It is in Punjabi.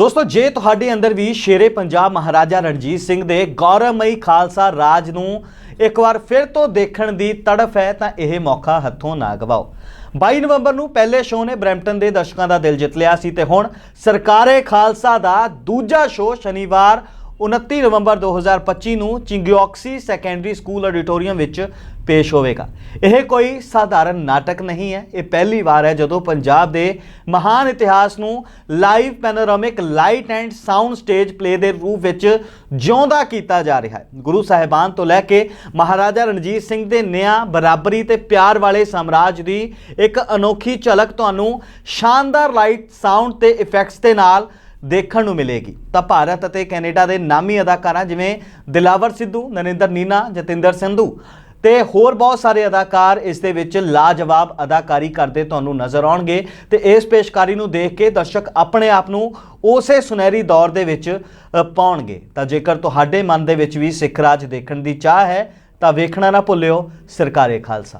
ਦੋਸਤੋ, ਜੇ ਤੁਹਾਡੇ ਅੰਦਰ ਵੀ ਸ਼ੇਰੇ ਪੰਜਾਬ ਮਹਾਰਾਜਾ ਰਣਜੀਤ ਸਿੰਘ ਦੇ ਗੌਰਵਮਈ ਖਾਲਸਾ ਰਾਜ ਨੂੰ ਇੱਕ ਵਾਰ ਫਿਰ ਤੋਂ ਦੇਖਣ ਦੀ ਤੜਫ ਹੈ, ਤਾਂ ਇਹ ਮੌਕਾ ਹੱਥੋਂ ਨਾ ਗਵਾਓ। 22 ਨਵੰਬਰ ਨੂੰ ਪਹਿਲੇ ਸ਼ੋਅ ਨੇ ਬਰੈਂਪਟਨ ਦੇ ਦਰਸ਼ਕਾਂ ਦਾ ਦਿਲ ਜਿੱਤ ਲਿਆ ਸੀ ਤੇ ਹੁਣ ਸਰਕਾਰੇ ਖਾਲਸਾ ਦਾ ਦੂਜਾ ਸ਼ੋਅ ਸ਼ਨੀਵਾਰ 29 ਨਵੰਬਰ 2025 ਨੂੰ ਚਿੰਗਿਓਕਸੀ ਸੈਕੰਡਰੀ ਸਕੂਲ ਆਡੀਟੋਰੀਅਮ ਵਿੱਚ ਪੇਸ਼ ਹੋਵੇਗਾ। ਇਹ ਕੋਈ ਸਾਧਾਰਨ ਨਾਟਕ ਨਹੀਂ ਹੈ। ਇਹ ਪਹਿਲੀ ਵਾਰ ਹੈ ਜਦੋਂ ਪੰਜਾਬ ਦੇ ਮਹਾਨ ਇਤਿਹਾਸ ਨੂੰ live panoramic light and sound stage play ਦੇ ਰੂਪ ਵਿੱਚ ਜਿਉਂਦਾ ਕੀਤਾ ਜਾ ਰਿਹਾ ਹੈ। ਗੁਰੂ ਸਾਹਿਬਾਨ ਤੋਂ ਲੈ ਕੇ ਮਹਾਰਾਜਾ ਰਣਜੀਤ ਸਿੰਘ ਦੇ ਨਿਆਂ, ਬਰਾਬਰੀ ਤੇ ਪਿਆਰ ਵਾਲੇ ਸਾਮਰਾਜ ਦੀ ਇੱਕ ਅਨੋਖੀ ਝਲਕ ਤੁਹਾਨੂੰ ਸ਼ਾਨਦਾਰ ਲਾਈਟ ਸਾਊਂਡ ਤੇ ਇਫੈਕਟਸ ਦੇ ਨਾਲ ਦੇਖਣ ਨੂੰ ਮਿਲੇਗੀ। ਤਾਂ ਭਾਰਤ ਅਤੇ ਕੈਨੇਡਾ ਦੇ ਨਾਮੀ ਅਦਾਕਾਰਾਂ ਜਿਵੇਂ ਦਿਲਾਵਰ ਸਿੱਧੂ, ਨਰਿੰਦਰ ਨੀਨਾ, ਜਤਿੰਦਰ ਸੰਧੂ ਤੇ ਹੋਰ ਬਹੁਤ ਸਾਰੇ ਅਦਾਕਾਰ ਇਸ ਦੇ ਵਿੱਚ ਲਾਜਵਾਬ ਅਦਾਕਾਰੀ ਕਰਦੇ ਤੁਹਾਨੂੰ ਨਜ਼ਰ ਆਉਣਗੇ ਤੇ ਇਸ ਪੇਸ਼ਕਾਰੀ ਨੂੰ ਦੇਖ ਕੇ ਦਰਸ਼ਕ ਆਪਣੇ ਆਪ ਨੂੰ ਉਸੇ ਸੁਨਹਿਰੀ ਦੌਰ ਦੇ ਵਿੱਚ ਪਾਉਣਗੇ। ਤਾਂ ਜੇਕਰ ਤੁਹਾਡੇ ਮਨ ਦੇ ਵਿੱਚ ਵੀ ਸਿੱਖ ਰਾਜ ਦੇਖਣ ਦੀ ਚਾਹ ਹੈ, ਤਾਂ ਵੇਖਣਾ ਨਾ ਭੁੱਲਿਓ, ਸਰਕਾਰੇ ਖਾਲਸਾ।